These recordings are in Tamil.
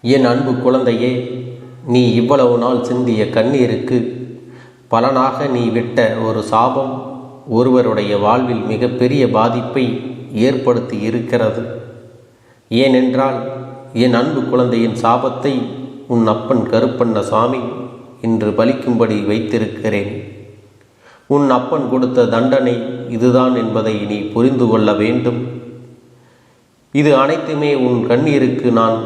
என் அன்பு குழந்தையே நீ இவ்வளவு நாள் சிந்திய கண்ணீருக்கு பலனாக நீ விட்ட ஒரு சாபம் ஒருவருடைய வாழ்வில் மிகப்பெரிய பாதிப்பை ஏற்படுத்தி இருக்கிறது. ஏனென்றால் என் அன்பு குழந்தையின் சாபத்தை உன் அப்பன் கருப்பண்ண சாமி இன்று பலிக்கும்படி வைத்திருக்கிறேன். உன் அப்பன் கொடுத்த தண்டனை இதுதான் என்பதை நீ புரிந்து கொள்ள வேண்டும். இது அனைத்துமே உன் கண்ணீருக்கு நான்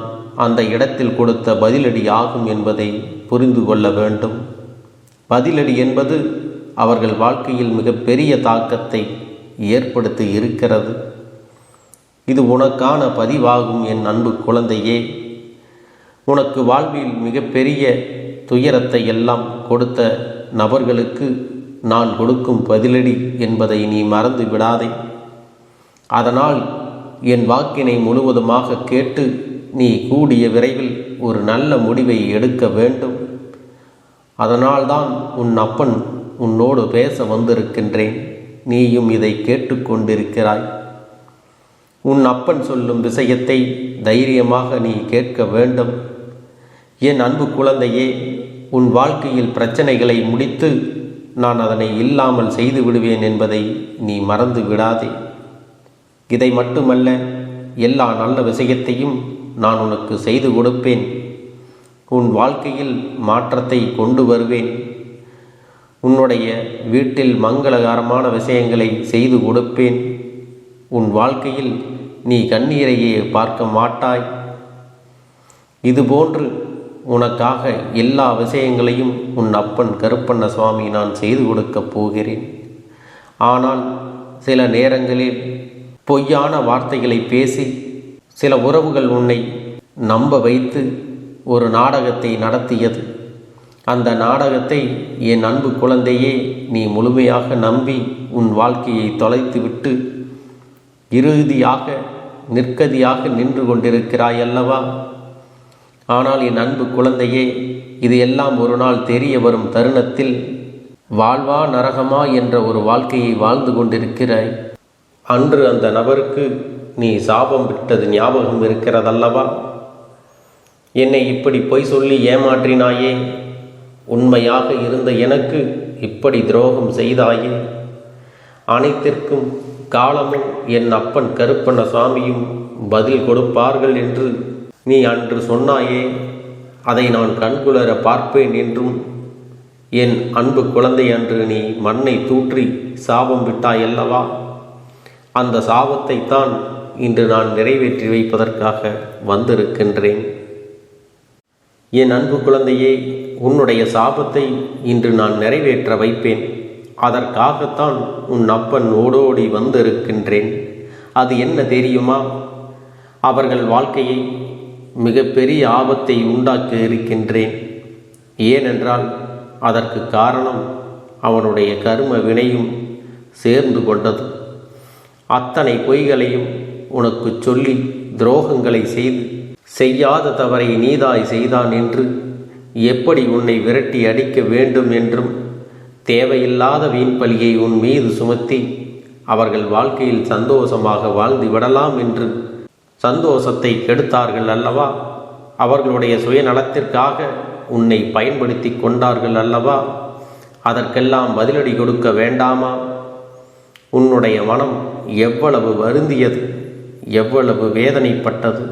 அந்த இடத்தில் கொடுத்த பதிலடி ஆகும் என்பதை புரிந்து கொள்ள வேண்டும். பதிலடி என்பது அவர்கள் வாழ்க்கையில் மிகப்பெரிய தாக்கத்தை ஏற்படுத்தி இருக்கிறது. இது உனக்கான பதிவாகும் என் அன்பு குழந்தையே. உனக்கு வாழ்வில் மிகப்பெரிய துயரத்தை எல்லாம் கொடுத்த நபர்களுக்கு நான் கொடுக்கும் பதிலடி என்பதை நீ மறந்து விடாதே அதனால் என் வாக்கினை முழுவதுமாக கேட்டு நீ கூடிய விரைவில் ஒரு நல்ல முடிவை எடுக்க வேண்டும். அதனால்தான் உன் அப்பன் உன்னோடு பேச வந்திருக்கின்றேன். நீயும் இதை கேட்டுக்கொண்டிருக்கிறாய். உன் அப்பன் சொல்லும் விஷயத்தை தைரியமாக நீ கேட்க வேண்டும். என் அன்பு குழந்தையே உன் வாழ்க்கையில் பிரச்சனைகளை முடித்து நான் அதனை இல்லாமல் செய்து விடுவேன் என்பதை நீ மறந்து விடாதே. இதை மட்டுமல்ல எல்லா நல்ல விஷயத்தையும் நான் உனக்கு செய்து கொடுப்பேன். உன் வாழ்க்கையில் மாற்றத்தை கொண்டு வருவேன். உன்னுடைய வீட்டில் மங்களகரமான விஷயங்களை செய்து கொடுப்பேன். உன் வாழ்க்கையில் நீ கண்ணீரையே பார்க்க மாட்டாய். இதுபோன்று உனக்காக எல்லா விஷயங்களையும் உன் அப்பன் கருப்பண்ண சுவாமி நான் செய்து கொடுக்கப் போகிறேன். ஆனால் சில நேரங்களில் பொய்யான வார்த்தைகளை பேசி சில உறவுகள் உன்னை நம்ப வைத்து ஒரு நாடகத்தை நடத்தியது. அந்த நாடகத்தை என் அன்பு குழந்தையே நீ முழுமையாக நம்பி உன் வாழ்க்கையை தொலைத்துவிட்டு இறுதியாக நிற்கதியாக நின்று கொண்டிருக்கிறாய் அல்லவா? ஆனால் என் அன்பு குழந்தையே இது எல்லாம் ஒரு நாள் தெரிய வரும் தருணத்தில் வாழ்வா நரகமா என்ற ஒரு வாழ்க்கையை வாழ்ந்து கொண்டிருக்கிறாய். அன்று அந்த நபருக்கு நீ சாபம் விட்டது ஞாபகம் இருக்கிறதல்லவா? என்னை இப்படி பொய் சொல்லி ஏமாற்றினாயே? உண்மையாக இருந்த எனக்கு இப்படி துரோகம் செய்தாயே? அனைத்திற்கும் காலமும் என் அப்பன் கருப்பண்ண சுவாமியும் பதில் கொடுப்பார்கள் என்று நீ அன்று சொன்னாயே? அதை நான் கண்குளர பார்ப்பேன் என்றும் என் அன்பு குழந்தை அன்று நீ மண்ணை தூற்றி சாபம் விட்டாயல்லவா? அந்த சாபத்தை தான் இன்று நான் நிறைவேற்றி வைப்பதற்காக வந்திருக்கின்றேன். என் அன்பு குழந்தையே உன்னுடைய சாபத்தை இன்று நான் நிறைவேற்ற வைப்பேன். அதற்காகத்தான் உன் அப்பன் ஓடோடி வந்திருக்கின்றேன். அது என்ன தெரியுமா? அவர்கள் வாழ்க்கையை மிகப்பெரிய ஆபத்தை உண்டாக்க இருக்கின்றேன். ஏனென்றால் அதற்கு காரணம் அவனுடைய கரும வினையும் சேர்ந்து கொண்டது. அத்தனை பொய்களையும் உனக்கு சொல்லி துரோகங்களை செய்து செய்யாத தவறை நீதாய் செய்தான் என்று எப்படி உன்னை விரட்டி அடிக்க வேண்டும் என்றும் தேவையில்லாத வீண் பலியை உன் மீது சுமத்தி அவர்கள் வாழ்க்கையில் சந்தோஷமாக வாழ்ந்து விடலாம் என்று சந்தோஷத்தை கெடுத்தார்கள் அல்லவா? அவர்களுடைய சுயநலத்திற்காக உன்னை பயன்படுத்தி கொண்டார்கள் அல்லவா? அதற்கெல்லாம் பதிலடி கொடுக்க வேண்டாமா? உன்னுடைய மனம் எவ்வளவு வருந்தியது? எவ்வளவு வேதனைப்பட்டது?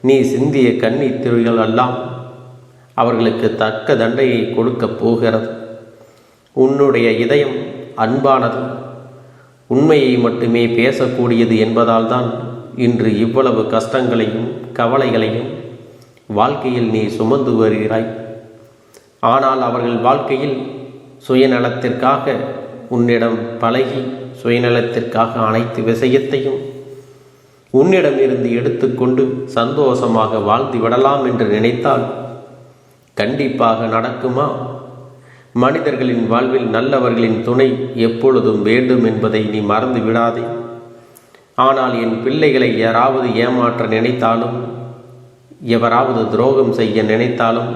நீ சிந்திய கண்ணீர் திருவிகள் எல்லாம் அவர்களுக்கு தக்க தண்டையை கொடுக்கப் போகிறது. உன்னுடைய இதயம் அன்பானது. உண்மையை மட்டுமே பேசக்கூடியது என்பதால் தான் இன்று இவ்வளவு கஷ்டங்களையும் கவலைகளையும் வாழ்க்கையில் நீ சுமந்து வருகிறாய். ஆனால் அவர்கள் வாழ்க்கையில் சுயநலத்திற்காக உன்னிடம் பழகி சுயநலத்திற்காக அனைத்து விஷயத்தையும் உன்னிடம் இருந்து எடுத்துக்கொண்டு சந்தோஷமாக வாழ்ந்து விடலாம் என்று நினைத்தால் கண்டிப்பாக நடக்குமா? மனிதர்களின் வாழ்வில் நல்லவர்களின் துணை எப்பொழுதும் வேண்டும் என்பதை நீ மறந்து விடாதே. ஆனால் என் பிள்ளைகளை யாராவது ஏமாற்ற நினைத்தாலும் எவராவது துரோகம் செய்ய நினைத்தாலும்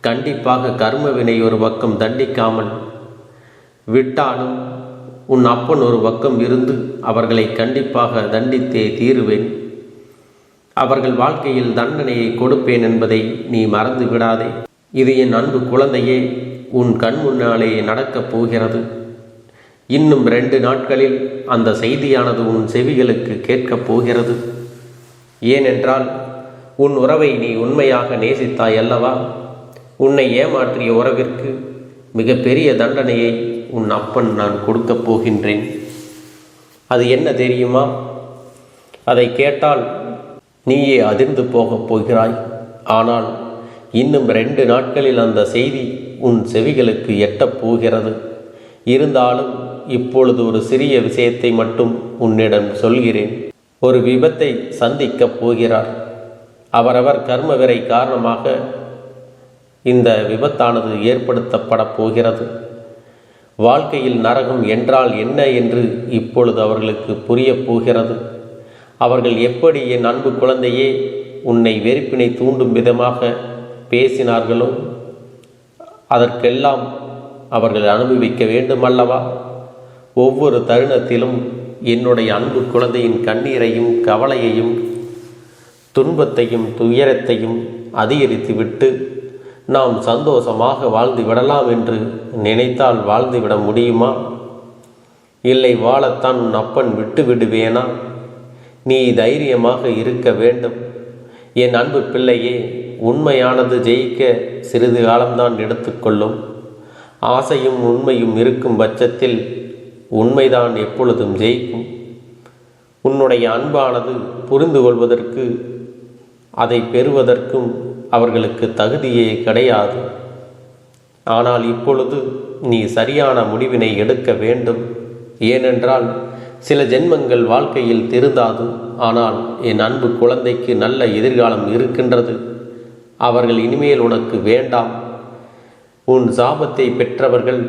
கண்டிப்பாக கர்மவினை ஒரு பக்கம் தண்டிக்காமல் விட்டாலும் உன் அப்பன் ஒரு பக்கம் இருந்து அவர்களை கண்டிப்பாக தண்டித்தே தீருவேன். அவர்கள் வாழ்க்கையில் தண்டனையை கொடுப்பேன் என்பதை நீ மறந்து விடாதே. இது என் அன்பு குழந்தையே உன் கண் முன்னாலே நடக்கப் போகிறது. இன்னும் ரெண்டு நாட்களில் அந்த செய்தியானது உன் செவிகளுக்கு கேட்கப் போகிறது. ஏனென்றால் உன் உறவை நீ உண்மையாக நேசித்தாய் அல்லவா? உன்னை ஏமாற்றிய உறவிற்கு மிகப்பெரிய தண்டனையை உன் அப்பன் நான் கொடுக்கப் போகின்றேன். அது என்ன தெரியுமா? அதை கேட்டால் நீயே அதிர்ந்து போகப் போகிறாய். ஆனால் இன்னும் ரெண்டு நாட்களில் அந்த செய்தி உன் செவிகளுக்கு எட்டப் போகிறது. இருந்தாலும் இப்பொழுது ஒரு சிறிய விஷயத்தை மட்டும் உன்னிடம் சொல்கிறேன். ஒரு விபத்தை சந்திக்கப் போகிறார். அவரவர் கர்மவிரை காரணமாக இந்த விபத்தானது ஏற்படுத்தப்படப் போகிறது. வாழ்க்கையில் நரகம் என்றால் என்ன என்று இப்பொழுது அவர்களுக்கு புரியப் போகிறது. அவர்கள் எப்படி என் அன்பு குழந்தையே உன்னை வெறுப்பினை தூண்டும் விதமாக பேசினார்களோ அதற்கெல்லாம் அவர்கள் அனுபவிக்க வேண்டுமல்லவா? ஒவ்வொரு தருணத்திலும் என்னுடைய அன்பு குழந்தையின் கண்ணீரையும் கவலையையும் துன்பத்தையும் துயரத்தையும் அதிகரித்துவிட்டு நாம் சந்தோஷமாக வாழ்ந்து விடலாம் என்று நினைத்தால் வாழ்ந்துவிட முடியுமா? இல்லை வாழத்தான் உன் அப்பன் விட்டு விடுவேனா? நீ தைரியமாக இருக்க வேண்டும். என் அன்பு பிள்ளையே உண்மையானது ஜெயிக்க சிறிது காலம்தான் எடுத்துக்கொள்ளும். ஆசையும் உண்மையும் இருக்கும் பட்சத்தில் உண்மைதான் எப்பொழுதும் ஜெயிக்கும். உன்னுடைய அன்பானது புரிந்து கொள்வதற்கு அதை பெறுவதற்கும் அவர்களுக்கு தகுதியே கிடையாது. ஆனால் இப்பொழுது நீ சரியான முடிவினை எடுக்க வேண்டும். ஏனென்றால் சில ஜென்மங்கள் வாழ்க்கையில் திருந்தாது. ஆனால் என் அன்பு குழந்தைக்கு நல்ல எதிர்காலம் இருக்கின்றது. அவர்கள் இனிமேல் உனக்கு வேண்டாம். உன் சாபத்தை பெற்றவர்கள்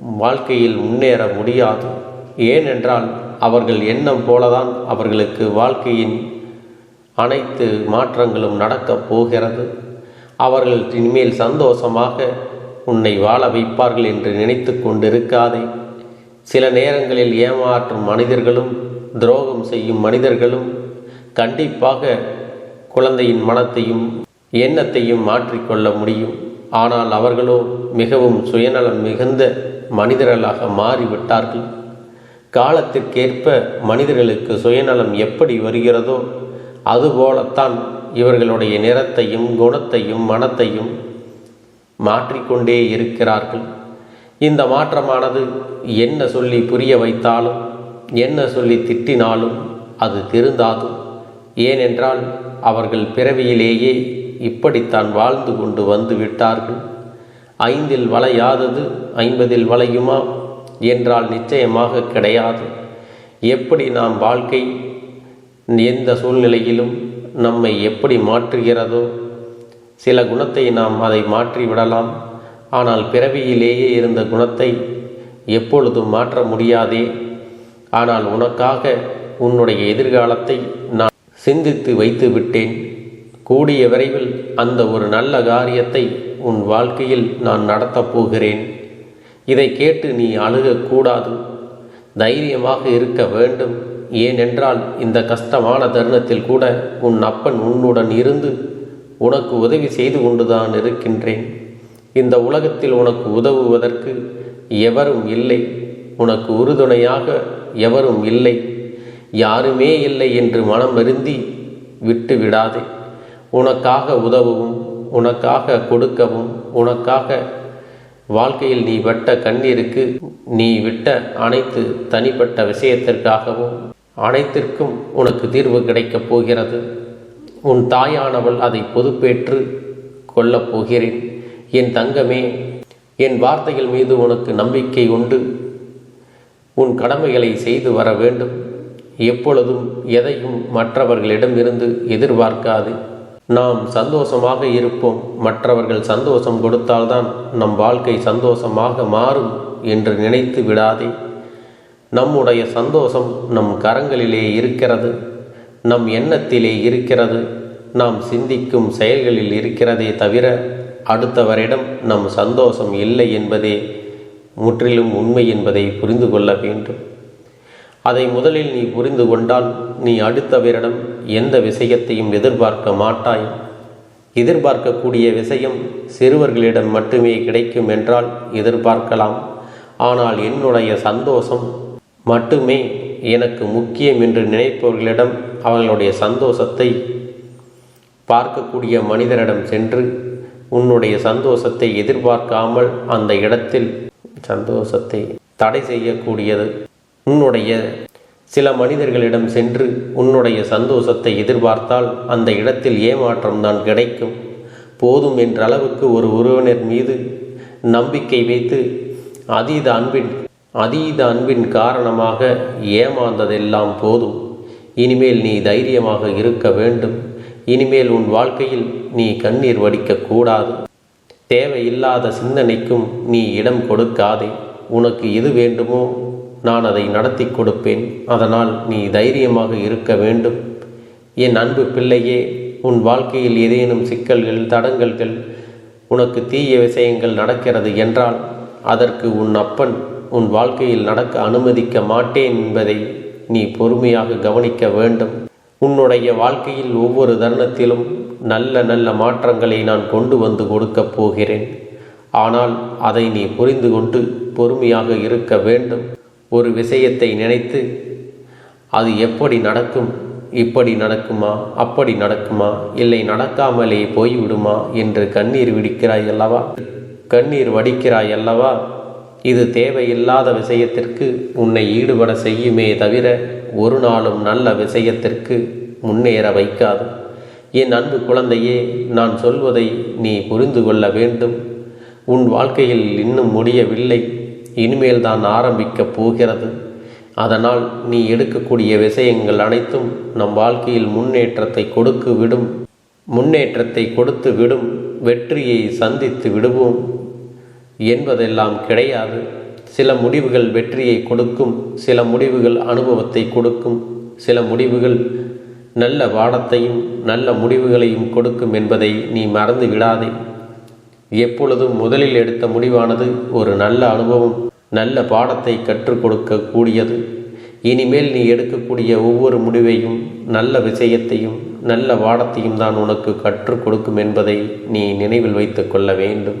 வாழ்க்கையில் முன்னேற முடியாது. ஏனென்றால் அவர்கள் எண்ணம் போலதான் அவர்களுக்கு வாழ்க்கையின் அனைத்து மாற்றங்களும் நடக்கப் போகிறது. அவர்கள் இனிமேல் சந்தோஷமாக உன்னை வாழ வைப்பார்கள் என்று நினைத்து கொண்டிருக்காதே. சில நேரங்களில் ஏமாற்றும் மனிதர்களும் துரோகம் செய்யும் மனிதர்களும் கண்டிப்பாக குழந்தையின் மனத்தையும் எண்ணத்தையும் மாற்றிக்கொள்ள முடியும். ஆனால் அவர்களோ மிகவும் சுயநலம் மிகுந்த மனிதர்களாக மாறிவிட்டார்கள். காலத்திற்கேற்ப மனிதர்களுக்கு சுயநலம் எப்படி வருகிறதோ அதுபோலத்தான் இவர்களுடைய நிறத்தையும் குணத்தையும் மனத்தையும் மாற்றிக்கொண்டே இருக்கிறார்கள். இந்த மாற்றமானது என்ன சொல்லி புரிய வைத்தாலும் என்ன சொல்லி திட்டினாலும் அது திருந்தாது. ஏனென்றால் அவர்கள் பிறவியிலேயே இப்படித்தான் வாழ்ந்து கொண்டு வந்து விட்டார்கள். ஐந்தில் வளையாதது ஐம்பதில் வளையுமா? என்றால் நிச்சயமாக கிடையாது. எப்படி நாம் வாழ்க்கை எந்த சூழ்நிலையிலும் நம்மை எப்படி மாற்றுகிறதோ சில குணத்தை நாம் அதை மாற்றி விடலாம் ஆனால் பிறவியிலேயே இருந்த குணத்தை எப்பொழுதும் மாற்ற முடியாதே. ஆனால் உனக்காக உன்னுடைய எதிர்காலத்தை நான் சிந்தித்து வைத்து விட்டேன் கூடிய விரைவில் அந்த ஒரு நல்ல காரியத்தை உன் வாழ்க்கையில் நான் நடத்தப் போகிறேன். இதை கேட்டு நீ அழுகக்கூடாது. தைரியமாக இருக்க வேண்டும். ஏனென்றால் இந்த கஷ்டமான தருணத்தில் கூட உன் அப்பன் உன்னுடன் இருந்து உனக்கு உதவி செய்து கொண்டுதான் இருக்கின்றேன். இந்த உலகத்தில் உனக்கு உதவுவதற்கு எவரும் இல்லை. உனக்கு உறுதுணையாக எவரும் இல்லை. யாருமே இல்லை என்று மனம் வருந்தி விட்டு விடாதே. உனக்காக உதவவும் உனக்காக கொடுக்கவும் உனக்காக வாழ்க்கையில் நீ விட்ட கண்ணீருக்கு நீ விட்ட அனைத்து தனிப்பட்ட விஷயத்திற்காகவும் அனைத்திற்கும் உனக்கு தீர்வு கிடைக்கப் போகிறது. உன் தாயானவள் அதை பொதுப்பேற்று கொள்ளப் போகிறேன். என் தங்கமே என் வார்த்தைகள் மீது உனக்கு நம்பிக்கை உண்டு. உன் கடமைகளை செய்து வர வேண்டும். எப்பொழுதும் எதையும் மற்றவர்களிடமிருந்து எதிர்பார்க்காது. நாம் சந்தோஷமாக இருப்போம். மற்றவர்கள் சந்தோஷம் கொடுத்தால்தான் நம் வாழ்க்கை சந்தோஷமாக மாறும் என்று நினைத்து விடாதே. நம்முடைய சந்தோஷம் நம் கரங்களிலே இருக்கிறது நம் எண்ணத்திலே இருக்கிறது நாம் சிந்திக்கும் செயல்களில் இருக்கிறதே தவிர அடுத்தவரிடம் நம் சந்தோஷம் இல்லை என்பதே முற்றிலும் உண்மை என்பதை புரிந்து கொள்ள வேண்டும். அதை முதலில் நீ புரிந்து கொண்டால் நீ அடுத்தவரிடம் எந்த விஷயத்தையும் எதிர்பார்க்க மாட்டாய். எதிர்பார்க்கக்கூடிய விஷயம் சிறுவர்களிடம் மட்டுமே கிடைக்கும் என்றால் எதிர்பார்க்கலாம். ஆனால் என்னுடைய சந்தோஷம் மட்டுமே எனக்கு முக்கியம் என்று நினைப்பவர்களிடம் அவர்களுடைய சந்தோஷத்தை பார்க்கக்கூடிய மனிதரிடம் சென்று உன்னுடைய சந்தோஷத்தை எதிர்பார்க்காமல் அந்த இடத்தில் சந்தோஷத்தை தடை செய்யக்கூடியது. உன்னுடைய சில மனிதர்களிடம் சென்று உன்னுடைய சந்தோஷத்தை எதிர்பார்த்தால் அந்த இடத்தில் ஏமாற்றம் தான் கிடைக்கும். போதும் என்ற அளவுக்கு ஒரு உறவினர் மீது நம்பிக்கை வைத்து அதீத அன்பின் அதீத அன்பின் காரணமாக ஏமாந்ததெல்லாம் போதும். இனிமேல் நீ தைரியமாக இருக்க வேண்டும். இனிமேல் உன் வாழ்க்கையில் நீ கண்ணீர் வடிக்கக்கூடாது தேவையில்லாத சிந்தனைக்கும் நீ இடம் கொடுக்காதே. உனக்கு எது வேண்டுமோ நான் அதை நடத்தி கொடுப்பேன். அதனால் நீ தைரியமாக இருக்க வேண்டும். என் அன்பு பிள்ளையே உன் வாழ்க்கையில் ஏதேனும் சிக்கல்கள் தடங்கல்கள் உனக்கு தீய விஷயங்கள் நடக்கிறது என்றால் அதற்கு உன் அப்பன் உன் வாழ்க்கையில் நடக்க அனுமதிக்க மாட்டேன் என்பதை நீ பொறுமையாக கவனிக்க வேண்டும். உன்னுடைய வாழ்க்கையில் ஒவ்வொரு தருணத்திலும் நல்ல நல்ல மாற்றங்களை நான் கொண்டு வந்து கொடுக்கப் போகிறேன். ஆனால் அதை நீ புரிந்து கொண்டு பொறுமையாக இருக்க வேண்டும். ஒரு விஷயத்தை நினைத்து அது எப்படி நடக்கும் இப்படி நடக்குமா அப்படி நடக்குமா இல்லை நடக்காமலே போய்விடுமா என்று கண்ணீர் விடிக்கிறாய் அல்லவா? கண்ணீர் வடிக்கிறாய் அல்லவா? இது தேவையில்லாத விஷயத்திற்கு உன்னை ஈடுபட செய்யுமே தவிர ஒரு நாளும் நல்ல விஷயத்திற்கு முன்னேற வைக்காது. என் அன்பு குழந்தையே நான் சொல்வதை நீ புரிந்து கொள்ள வேண்டும். உன் வாழ்க்கையில் இன்னும் முடியவில்லை. இனிமேல் தான் ஆரம்பிக்கப் போகிறது. அதனால் நீ எடுக்கக்கூடிய விஷயங்கள் அனைத்தும் நம் வாழ்க்கையில் முன்னேற்றத்தை கொடுக்கு விடும் முன்னேற்றத்தை கொடுத்து விடும் வெற்றியை சந்தித்து விடுவோம். என்பதெல்லாம் கிடையாது. சில முடிவுகள் வெற்றியை கொடுக்கும் சில முடிவுகள் அனுபவத்தை கொடுக்கும் சில முடிவுகள் நல்ல பாடத்தையும் நல்ல முடிவுகளையும் கொடுக்கும் என்பதை நீ மறந்து விடாதே. எப்பொழுதும் முதலில் எடுத்த முடிவானது ஒரு நல்ல அனுபவம் நல்ல பாடத்தை கற்றுக் கொடுக்கக்கூடியது. இனிமேல் நீ எடுக்கக்கூடிய ஒவ்வொரு முடிவையும் நல்ல விஷயத்தையும் நல்ல பாடத்தையும் தான் உனக்கு கற்றுக் கொடுக்கும் என்பதை நீ நினைவில் வைத்துக் கொள்ள வேண்டும்.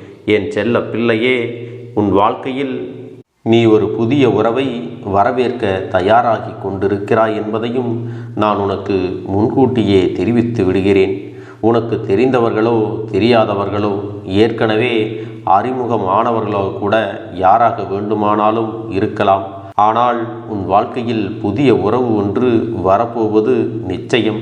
என் செல்ல பிள்ளையே உன் வாழ்க்கையில் நீ ஒரு புதிய உறவை வரவேற்க தயாராகி கொண்டிருக்கிறாய் என்பதையும் நான் உனக்கு முன்கூட்டியே தெரிவித்து விடுகிறேன். உனக்கு தெரிந்தவர்களோ தெரியாதவர்களோ ஏற்கனவே அறிமுகமானவர்களோ கூட யாராக வேண்டுமானாலும் இருக்கலாம். ஆனால் உன் வாழ்க்கையில் புதிய உறவு ஒன்று வரப்போவது நிச்சயம்.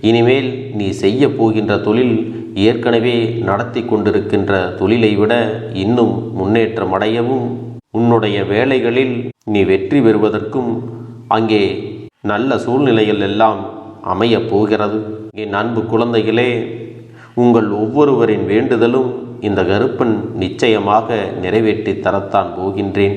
இனிமேல் நீ செய்ய போகின்ற தொழில் ஏற்கனவே நடத்தி கொண்டிருக்கின்ற தொழிலை விட இன்னும் முன்னேற்றம் அடையவும் உன்னுடைய வேலைகளில் நீ வெற்றி பெறுவதற்கும் அங்கே நல்ல சூழ்நிலைகள் எல்லாம் அமையப் போகிறது. என் அன்பு குழந்தைகளே உங்கள் ஒவ்வொருவரின் வேண்டுதலும் இந்த கருப்பன் நிச்சயமாக நிறைவேற்றி தரத்தான் போகின்றேன்.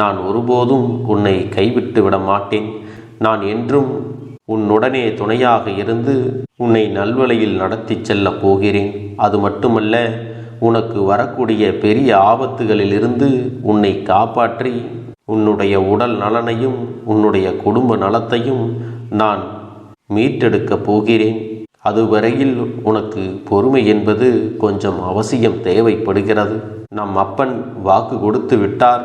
நான் ஒருபோதும் உன்னை கைவிட்டு விட மாட்டேன் நான் என்றும் உன்னுடனே துணையாக இருந்து உன்னை நல்வழியில் நடத்தி செல்லப் போகிறேன். அது மட்டுமல்ல உனக்கு வரக்கூடிய பெரிய ஆபத்துகளிலிருந்து உன்னை காப்பாற்றி உன்னுடைய உடல் நலனையும் உன்னுடைய குடும்ப நலத்தையும் நான் மீட்டெடுக்கப் போகிறேன். அதுவரையில் உனக்கு பொறுமை என்பது கொஞ்சம் அவசியம் தேவைப்படுகிறது. நம் அப்பன் வாக்கு கொடுத்து விட்டார்.